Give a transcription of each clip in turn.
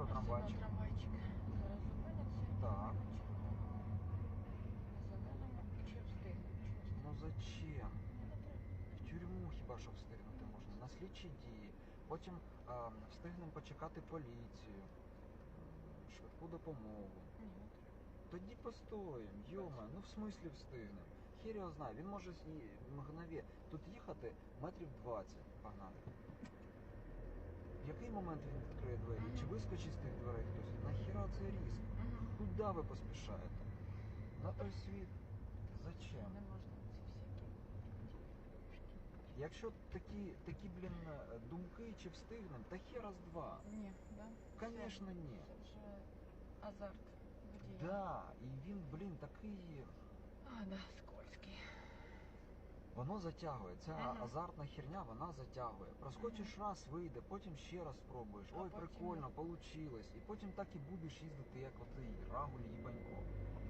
воно, трамвайчик? Трамвайчик. Зараз. Так. На зеленому. Чи? Ну зачем? В тюрму хіба що встигнути можна, на слідчі дії. Потім а, встигнемо почекати поліцію, швидку допомогу. Ні, не треба. Тоді постоїмо, йома, ну в смислі встигнемо. Хір його знає, він може в мгнові тут їхати метрів 20 погнати. В який момент він відкриє двері? Чи вискочить з тих дверей хтось? Нахіра це різк? Мгм. Куди ви поспішаєте? На той світ? Зачем? Не можна ці всякі. Якщо такі, такі блін, е, думки, чи встигнемо, та хіра з два. Ні, да? Конечно, Це- ні. Це вже азарт водія. Да, і він, блін, такий. А, да, скользкий. Воно затягує. Ця Ага. азартна херня, вона затягує. Проскочиш раз, вийде, потім ще раз спробуєш. А Ой, потім- прикольно, получилось. І потім так і будеш їздити, як Рагуль і Банько.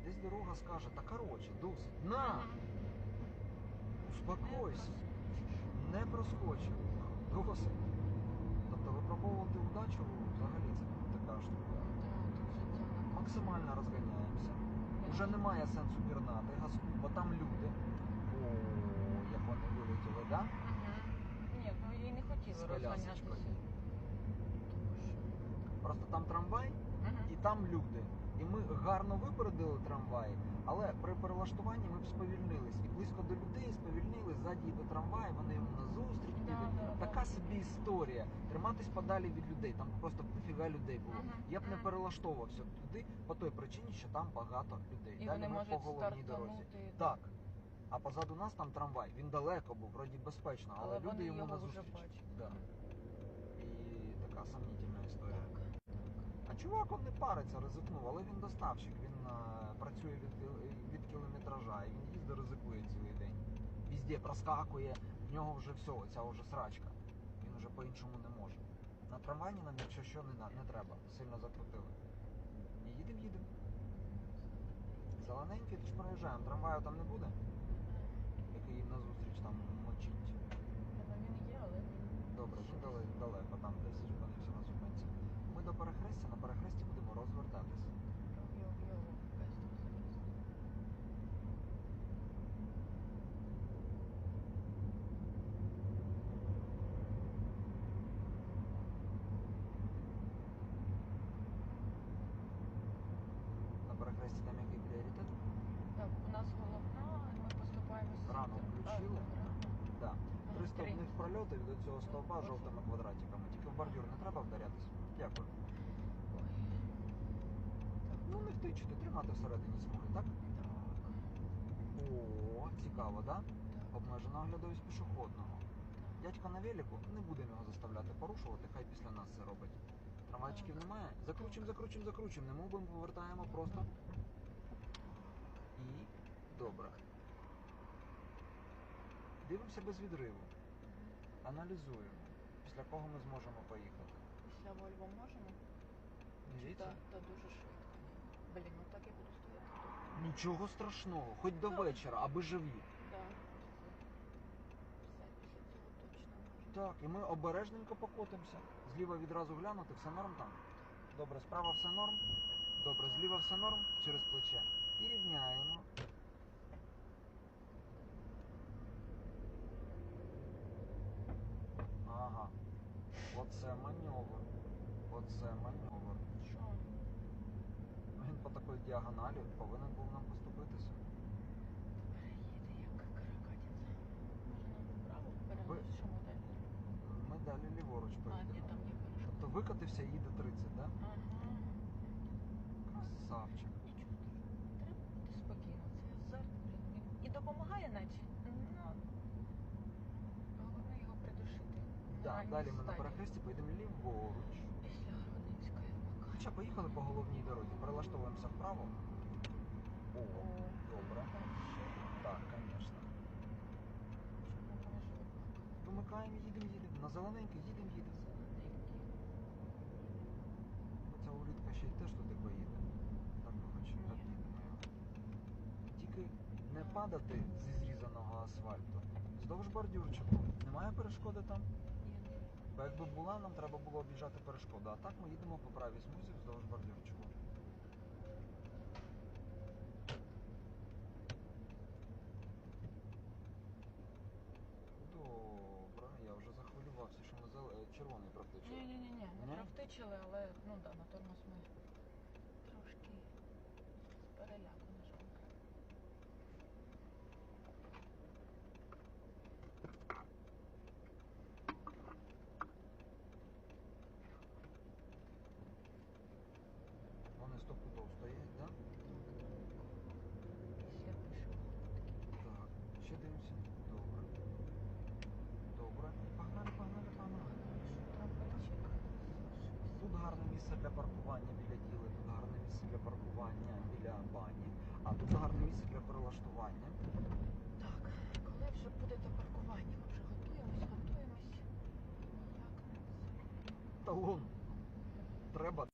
І десь дорога скаже, та коротше, досить. На! Успокойся. Не проскочив. Досить. Тобто випробовувати удачу взагалі це така штука. На Максимально розганяємося. Уже немає сенсу пірнати, газку, бо там люди. Да? Мгм. Ні, ну їй не З хотіло колясочкою. розганятися. Просто там трамвай і там люди. І ми гарно випередили трамвай, але при перелаштуванні ми б сповільнились. І близько до людей сповільнились, ззаді йде трамвай, вони йому назустріч Да, підуть. да, да. така собі історія. Триматись подалі від людей. Там просто дофіга людей було. Мгм. Я б не Мгм. перелаштовувався туди по той причині, що там багато людей. І Далі вони ми по можуть головній дорозі. стартанути. Так. А позаду нас там трамвай. Він далеко був, вроді безпечно, але, Але люди вони йому його вже назустріч. бачать. Да. І така сомнительна історія. А чувак он не париться, ризикнув, але він доставщик, він е, працює від, кіл- від кілометража, і він їздить, ризикує цілий день. Везде проскакує, в нього вже все, ця вже срачка. Він вже по-іншому не може. На трамвайні нам, якщо що, не, на- не треба, сильно закрутили. І їдемо, їдемо. Зелененький, то ж проїжджаємо, трамваю там не буде, їм назустріч там мочить. Ну, він є, але він Добре, ще він дали- далеко, там десь зупинився на зупинці. Ми до перехрестя, на перехресті будемо розвертатись. його без там заліз. На перехресті там який пріоритет? Так, у нас головна, ми поступаємося. Рано включили? Да. Три Ага, стовпних прольоти від цього стовпа жовтими квадратиками. Тільки в бордюр не треба вдарятись. Дякую. Ну не втичити, тримати всередині смуги, так? так. О, цікаво, да? Так. Обмежена оглядовість пішохідного. Дядька на велику, не будемо його заставляти порушувати, хай після нас це робить. Трамвайчиків немає. Закручуємо, закручуємо, закручуємо. Не мовимо, повертаємо просто. І добре. Дивимося без відриву. Аналізуємо. Після кого ми зможемо поїхати. Після Вольво можемо? Дивіться. Так, та дуже швидко. Блін, ну так я буду стояти. Нічого страшного, хоч до вечора, аби живі. Да. Все, після цього точно можемо. Так, і ми обережненько покотимося. Зліва відразу глянути, все норм там. Добре, справа все норм. Добре, зліва все норм через плече. І рівняємо. Ага. Оце маневр. Оце маневр. Що? Він по такій діагоналі повинен був нам поступитися. Переїде як каракатиця. Може нам вправо Ви- що ми далі? Ми далі ліворуч А, ні, там є перешкода. Тобто викотився і їде 30, так? Да? Ага. Красавчик. Нічого так. Треба бути спокійно. Це азарт, блін. Він і допомагає наче. Ну, головне його придушити. на Так, далі ми на перехресті поїдемо ліворуч. Після Городинської вмикаємо. Хоча поїхали по головній дорозі, перелаштовуємося вправо. О, добре. Так, звісно. Вимикаємо, їдемо, їдемо. На зелененький їдемо, їдемо. Ця улітка ще й теж туди поїде. Так ми хоч Ні. об'їдемо його. Тільки не падати зі зрізаного асфальту. Вздовж бордюрчику. Немає перешкоди там? Ні, ні. Бо якби була, нам треба було об'їжджати перешкоду. А так ми їдемо по правій смузі вздовж бордюрчику. Добре, я вже захвилювався, що ми зел- е, червоний практично. Ні, ні, ні, ні, Ні? не провтичили, але ну да, на тормоз ми стоять, так? Ще пишу. Так, ще дивимося. Добре. Добре. Погнали, погнали, погнали. Тут гарне місце для паркування біля діли, тут гарне місце для паркування біля бані, а тут гарне місце для перелаштування. Так, коли вже будете паркування? Ми вже готуємось, готуємось. Ніяк не це. Талон. Треба